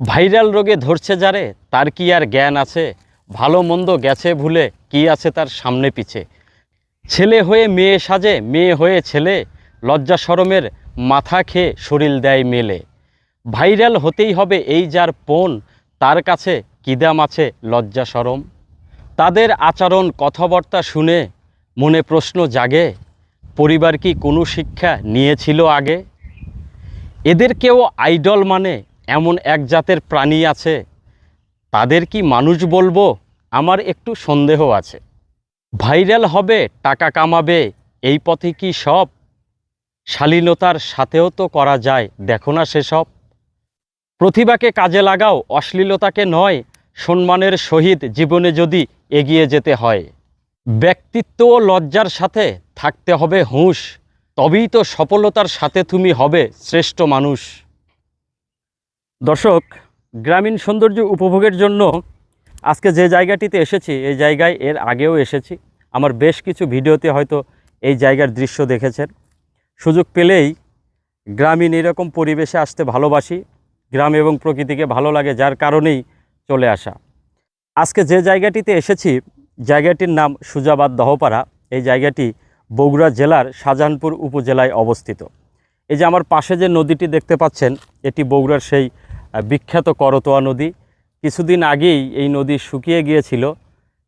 Viral রোগে ধরছে যারে, তার কি আর জ্ঞান আছে? ভালো মন্দ গেছে ভুলে কি আছে তার সামনে পিছে? ছেলে হয়ে মেয়ে সাজে, মেয়ে হয়ে ছেলে, লজ্জা সরমের মাথা খেয়ে শরীর দেয় মেলে। ভাইরাল হতেই হবে এই যার পণ, তার কাছে কিদাম আছে লজ্জা সরম। তাদের আচরণ কথাবার্তা শুনে মনে প্রশ্ন জাগে, পরিবার কি কোনো শিক্ষা নিয়েছিল আগে? এদেরকেও আইডল মানে এমন এক জাতের প্রাণী আছে, তাদের কি মানুষ বলব? আমার একটু সন্দেহ আছে। ভাইরাল হবে, টাকা কামাবে, এই পথে কি সব? শালীনতার সাথেও তো করা যায়, দেখো না সেসব। প্রতিভাকে কাজে লাগাও, অশ্লীলতাকে নয়, সম্মানের সহিত জীবনে যদি এগিয়ে যেতে হয়। ব্যক্তিত্ব ও লজ্জার সাথে থাকতে হবে হুঁশ, তবেই তো সফলতার সাথে তুমি হবে শ্রেষ্ঠ মানুষ। দর্শক, গ্রামীণ সৌন্দর্য উপভোগের জন্য আজকে যে জায়গাটিতে এসেছি, এই জায়গায় এর আগেও এসেছি। আমার বেশ কিছু ভিডিওতে হয়তো এই জায়গার দৃশ্য দেখেছেন। সুযোগ পেলেই গ্রামীণ এরকম পরিবেশে আসতে ভালোবাসি, গ্রাম এবং প্রকৃতিকে ভালো লাগে যার কারণেই চলে আসা। আজকে যে জায়গাটিতে এসেছি, জায়গাটির নাম সুজাবাদ দহপাড়া। এই জায়গাটি বগুড়া জেলার শাহজাহানপুর উপজেলায় অবস্থিত। এই যে আমার পাশে যে নদীটি দেখতে পাচ্ছেন, এটি বগুড়ার সেই বিখ্যাত করতোয়া নদী। কিছুদিন আগেই এই নদী শুকিয়ে গিয়েছিল।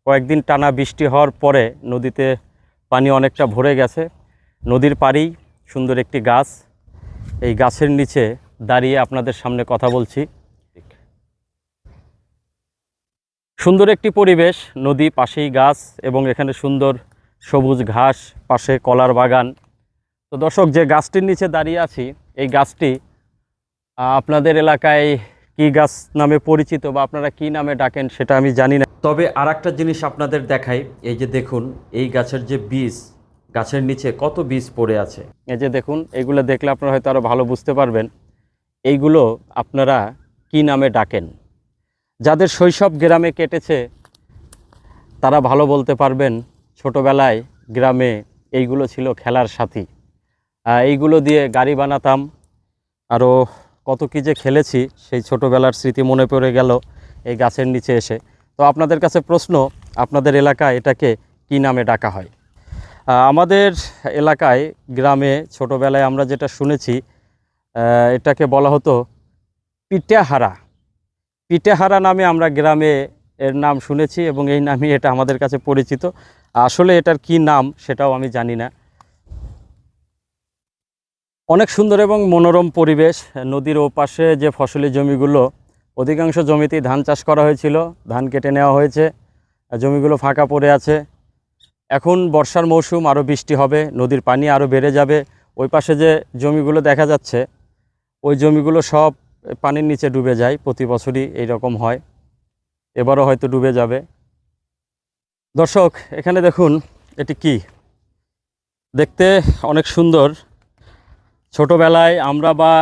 কয়েকদিন টানা বৃষ্টি হওয়ার পরে নদীতে পানি অনেকটা ভরে গেছে। নদীর পাড়েই সুন্দর একটি গাছ। এই গাছের নিচে দাঁড়িয়ে আপনাদের সামনে কথা বলছি। সুন্দর একটি পরিবেশ, নদী পাশেই গাছ এবং এখানে সুন্দর সবুজ ঘাস, পাশে কলার বাগান। তো দর্শক, যে গাছটির নিচে দাঁড়িয়ে আছি, এই গাছটি আপনাদের এলাকায় কি গাছ নামে পরিচিত বা আপনারা কি নামে ডাকেন সেটা আমি জানি না। তবে আর একটা জিনিস আপনাদের দেখাই এই যে দেখুন এই গাছের যে বীজ গাছের নিচে কত বীজ পড়ে আছে। এই যে দেখুন এইগুলো দেখলে আপনারা হয়তো আরও ভালো বুঝতে পারবেন এইগুলো আপনারা কি নামে ডাকেন? যাদের শৈশব গ্রামে কেটেছে তারা ভালো বলতে পারবেন ছোটোবেলায় গ্রামে এইগুলো ছিল খেলার সাথী। এইগুলো দিয়ে গাড়ি বানাতাম আরও কত কী যে খেলেছি, সেই ছোটোবেলার স্মৃতি মনে পড়ে গেল এই গাছের নিচে এসে। তো আপনাদের কাছে প্রশ্ন, আপনাদের এলাকায় এটাকে কি নামে ডাকা হয়? আমাদের এলাকায়, গ্রামে, ছোটোবেলায় আমরা যেটা শুনেছি এটাকে বলা হতো পিঠেহারা পিঠেহারা নামে আমরা গ্রামে এর নাম শুনেছি এবং এই নামই এটা আমাদের কাছে পরিচিত। আসলে এটার কি নাম সেটাও আমি জানি না। অনেক সুন্দর এবং মনোরম পরিবেশ। নদীর ওপাশে যে ফসলি জমিগুলো, অধিকাংশ জমিতেই ধান চাষ করা হয়েছিল, ধান কেটে নেওয়া হয়েছে জমিগুলো ফাঁকা পড়ে আছে। এখন বর্ষার মৌসুম, আরও বৃষ্টি হবে, নদীর পানি আরও বেড়ে যাবে। ওই পাশে যে জমিগুলো দেখা যাচ্ছে, ওই জমিগুলো সব পানির নিচে ডুবে যায়, প্রতি বছরই এই রকম হয়। এবারও হয়তো ডুবে যাবে। দর্শক, এখানে দেখুন, এটি কি? দেখতে অনেক সুন্দর। ছোটবেলায় আমরা বা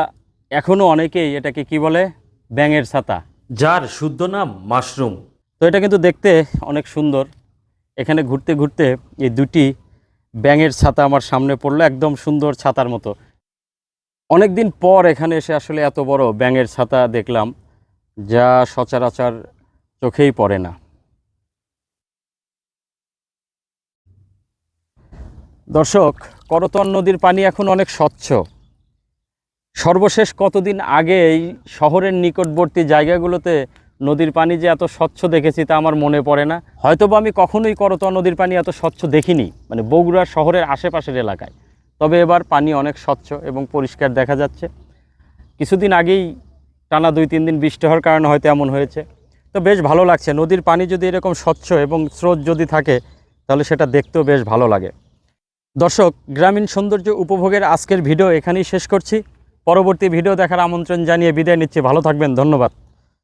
এখনও অনেকেই এটাকে কি বলে? ব্যাঙের ছাতা। যার শুদ্ধ নাম মাশরুম। তো এটা কিন্তু দেখতে অনেক সুন্দর। এখানে ঘুরতে ঘুরতে এই দুটি ব্যাঙের ছাতা আমার সামনে পড়ল একদম সুন্দর ছাতার মতো। অনেক দিন পর এখানে এসে আসলে এত বড় ব্যাঙের ছাতা দেখলাম যা সচরাচর চোখেই পড়ে না। দর্শক করতন নদীর পানি এখন অনেক স্বচ্ছ। সর্বশেষ কতদিন আগে এই শহরের নিকটবর্তী জায়গাগুলোতে নদীর পানি যে এত স্বচ্ছ দেখেছি তা আমার মনে পড়ে না। হয়তোবা আমি কখনোই করতোয়া নদীর পানি এত স্বচ্ছ দেখিনি মানে বগুড়া শহরের আশেপাশের এলাকায়। তবে এবার পানি অনেক স্বচ্ছ এবং পরিষ্কার দেখা যাচ্ছে। কিছুদিন আগেই টানা দুই তিন দিন বৃষ্টি হওয়ার কারণে হয়তো এমন হয়েছে। তো বেশ ভালো লাগছে, নদীর পানি যদি এরকম স্বচ্ছ এবং স্রোত যদি থাকে, তাহলে সেটা দেখতেও বেশ ভালো লাগে। দর্শক, গ্রামীণ সৌন্দর্য উপভোগের আজকের ভিডিও এখানেই শেষ করছি। পরবর্তী ভিডিও দেখার আমন্ত্রণ জানিয়ে বিদায় নিচ্ছি। ভালো থাকবেন। ধন্যবাদ।